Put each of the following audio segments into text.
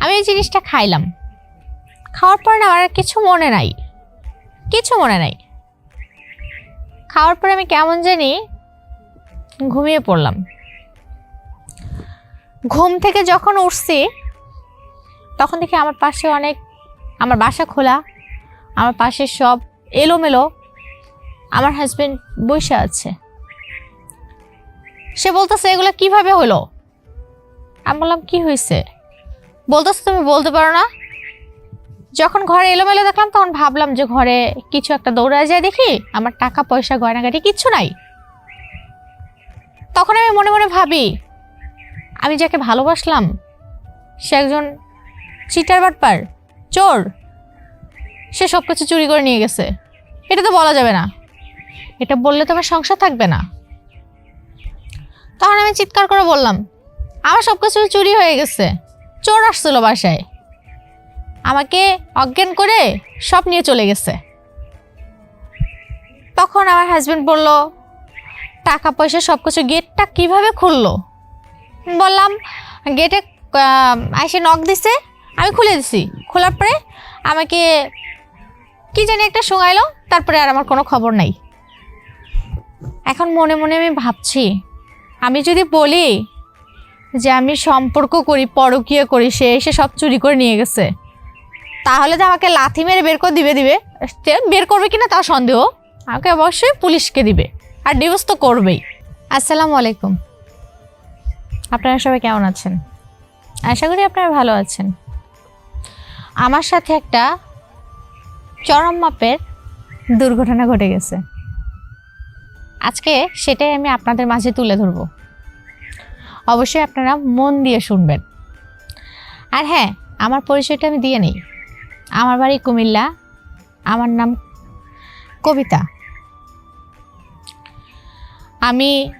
আমি এই জিনিসটা খাইলাম। খাওয়ার পরে না আমার কিছু মনে নাই। কিছু মনে নাই। খাওয়ার পরে আমি কেমন জানি ঘুমিয়ে পড়লাম। ঘুম থেকে যখন উঠছি, তখন দেখি আমার পাশে অনেক, আমার বাসা খোলা, আমার পাশে সব এলোমেলো, আমার হাজবেন্ড বসে আছে। সে বলতেছে, এগুলো কীভাবে হলো? আমি বললাম, কি হয়েছে বলতেছে তুমি বলতে পারো না? যখন ঘরে এলোমেলো দেখলাম, তখন ভাবলাম যে ঘরে কিছু একটা দৌড়ায় যায় দেখি, আমার টাকা, পয়সা, গয়নাগাটি কিচ্ছু নাই। তখন আমি মনে মনে ভাবি, আমি যাকে ভালোবাসলাম, সে একজন চিটার বাটপার, চোর। সে সব কিছু চুরি করে নিয়ে গেছে। এটা তো বলা যাবে না। এটা বললে তো আমার সংসার থাকবে না। তখন আমি চিৎকার করে বললাম, আমার সব কিছু চুরি হয়ে গেছে। চোর আসছিল বাসায়। আমাকে অজ্ঞান করে সব নিয়ে চলে গেছে। তখন আমার হাজব্যান্ড বলল, টাকা, পয়সা সব কিছু গেটটা কীভাবে খুললো? বললাম গেটে এসে নখ দিছে, আমি খুলে দিছি। খোলার পরে আমাকে কি জানি একটা শোঙাইলো তারপরে আর আমার কোনো খবর নাই। এখন মনে মনে আমি ভাবছি, আমি যদি বলি যে আমি সম্পর্ক করি, পরকীয় করি, সে এসে সব চুরি করে নিয়ে গেছে। তাহলে তো আমাকে লাথি মেরে বের করে দিবে দিবে। বের করবে কিনা তাও সন্দেহ। আমাকে অবশ্যই পুলিশকে দিবে। আর ডিভোর্স তো করবেই। আসসালামু আলাইকুম। আপনারা সবাই কেমন আছেন? আশা করি আপনারা ভালো আছেন। আমার সাথে একটা চরম মাপের দুর্ঘটনা ঘটে গেছে। আজকে সেটাই আমি আপনাদের মাঝে তুলে ধরব। অবশ্যই আপনারা মন দিয়ে শুনবেন। আর হ্যাঁ আমার পরিচয়টা আমি দিয়ে নেই। আমার বাড়ি কুমিল্লা। আমার নাম কবিতা। আমি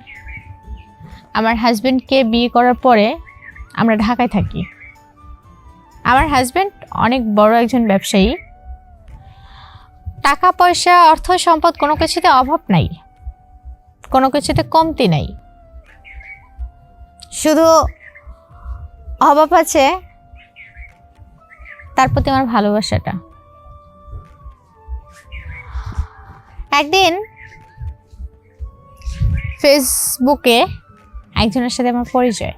আমার হাজব্যান্ডকে বিয়ে করার পরে আমরা ঢাকায় থাকি। আমার হাজব্যান্ড অনেক বড় একজন ব্যবসায়ী। টাকা পয়সা অর্থ সম্পদ কোনো কিছুতে অভাব নাই। কোনো কিছুতে কমতি নাই। শুধু অভাব আছে, তার প্রতি আমার ভালোবাসাটা। একদিন ফেসবুকে একজনের সাথে আমার পরিচয়।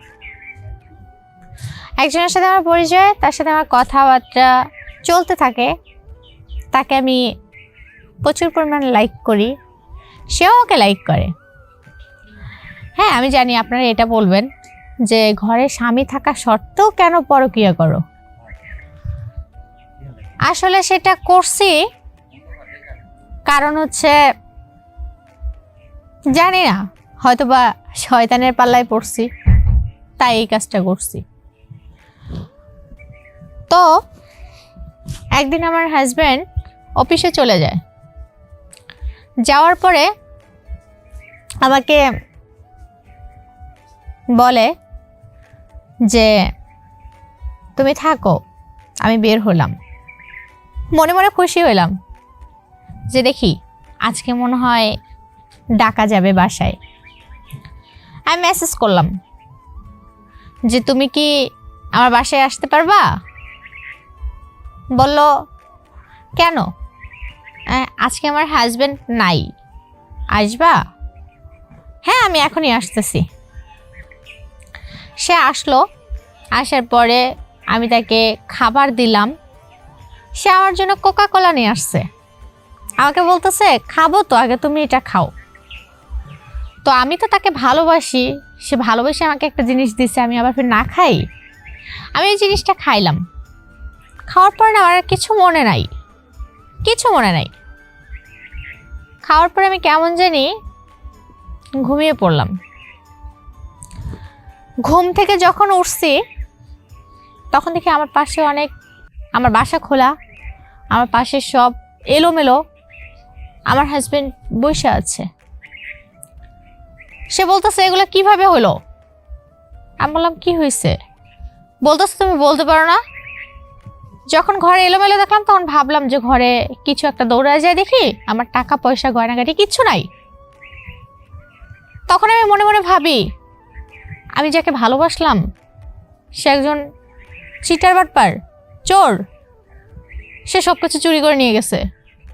একজনের সাথে আমার পরিচয়, তার সাথে আমার কথাবার্তা চলতে থাকে। তাকে আমি প্রচুর পরিমাণে লাইক করি। সেও আমাকে লাইক করে। হ্যাঁ আমি জানি আপনারা এটা বলবেন। যে ঘরে স্বামী থাকা সত্ত্বেও কেন পরকীয়া করো? আসলে সেটা করছি। কারণ হচ্ছে, জানি না হয়তো বা শয়তানের পাল্লায় পড়ছি, তাই এই কাজটা করছি। তো, একদিন আমার হাজব্যান্ড অফিসে চলে যায়। যাওয়ার পরে আমাকে বলে যে তুমি থাকো আমি বের হলাম। মনে মনে খুশি হলাম যে দেখি আজকে মনে হয় ডাকা যাবে বাসায়। আমি মেসেজ করলাম যে তুমি কি আমার বাসায় আসতে পারবা? বলল কেন? "আহ, আজকে আমার হাজব্যান্ড নাই। আসবা? হ্যাঁ আমি এখনই আসতেছি। সে আসলো। আসার পরে আমি তাকে খাবার দিলাম। সে আমার জন্য কোকা কোলা নিয়ে আসছে। আমাকে বলতেছে, খাব তো, আগে তুমি এটা খাও। তো আমি তো তাকে ভালোবাসি। সে ভালোবেসে আমাকে একটা জিনিস দিছে, আমি আবার ফির না খাই। আমি এই জিনিসটা খাইলাম। খাওয়ার পরে না আমার কিছু মনে নাই। কিছু মনে নাই। খাওয়ার পরে আমি কেমন জানি ঘুমিয়ে পড়লাম। ঘুম থেকে যখন উঠছি, তখন দেখি আমার পাশে অনেক, আমার বাসা খোলা, আমার পাশে সব এলোমেলো, আমার হাজব্যান্ড বসে আছে। সে বলতেছে, এগুলো কীভাবে হলো? আমি বললাম, কি হয়েছে? বলতেছে, তুমি বলতে পারো না। যখন ঘরে এলোমেলো দেখলাম, তখন ভাবলাম যে ঘরে কিছু একটা দৌড়ায় যায় দেখি, আমার টাকা পয়সা গয়নাগাটি কিচ্ছু নাই। তখন আমি মনে মনে ভাবি আমি যাকে ভালোবাসলাম, সে একজন চিটার বাটপার, চোর। সে সব কিছু চুরি করে নিয়ে গেছে।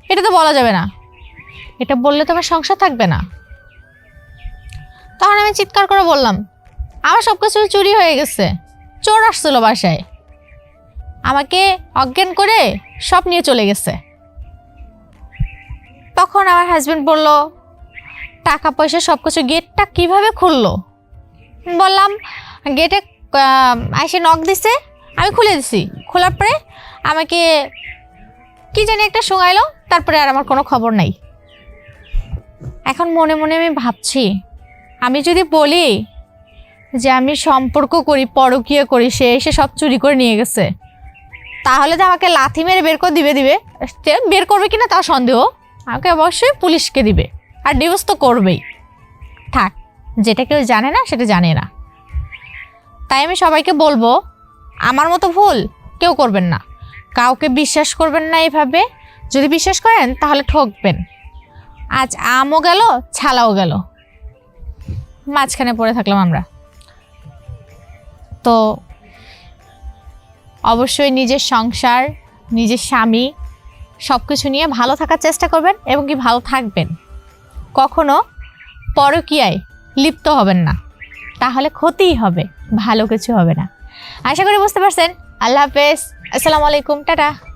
এটা তো বলা যাবে না। এটা বললে তো আমার সংসার থাকবে না। তখন আমি চিৎকার করে বললাম, আমার সব কিছু চুরি হয়ে গেছে। চোর আসছিল বাসায়। আমাকে অজ্ঞান করে সব নিয়ে চলে গেছে। তখন আমার হাজব্যান্ড বলল টাকা পয়সা সব কিছু গেটটা কীভাবে খুললো? বললাম, গেটে এসে নখ দিছে, আমি খুলে দিছি। খোলার পরে আমাকে কি জানি একটা শোঙাইলো, তারপরে আর আমার কোনো খবর নাই। এখন মনে মনে আমি ভাবছি, আমি যদি বলি যে আমি সম্পর্ক করি, পরকীয়া করি, সে এসে সব চুরি করে নিয়ে গেছে, তাহলে তো আমাকে লাথি মেরে বের করে দিবে দিবে? বের করবে কিনা তা সন্দেহ। আমাকে অবশ্যই পুলিশকে দিবে, আর ডিভোর্স তো করবেই। থাক। যেটা কেউ জানে না, সেটা জানে না। তাই আমি সবাইকে বলব, আমার মতো ভুল কেউ করবেন না। কাউকে বিশ্বাস করবেন না এভাবে। যদি বিশ্বাস করেন, তাহলে ঠকবেন। আজ আমও গেল, ছালাও গেল। মাঝখানে পড়ে থাকলাম আমরা। তো, অবশ্যই নিজের সংসার, নিজের স্বামী সব কিছু নিয়ে ভালো থাকার চেষ্টা করবেন এবং কি ভালো থাকবেন। কখনো পরকীয়ায় লিপ্ত হবেন না। তাহলে ক্ষতিই হবে, ভালো কিছু হবে না। আশা করি বুঝতে পারছেন। আল্লাহ হাফেজ। আসসালামু আলাইকুম। টাটা।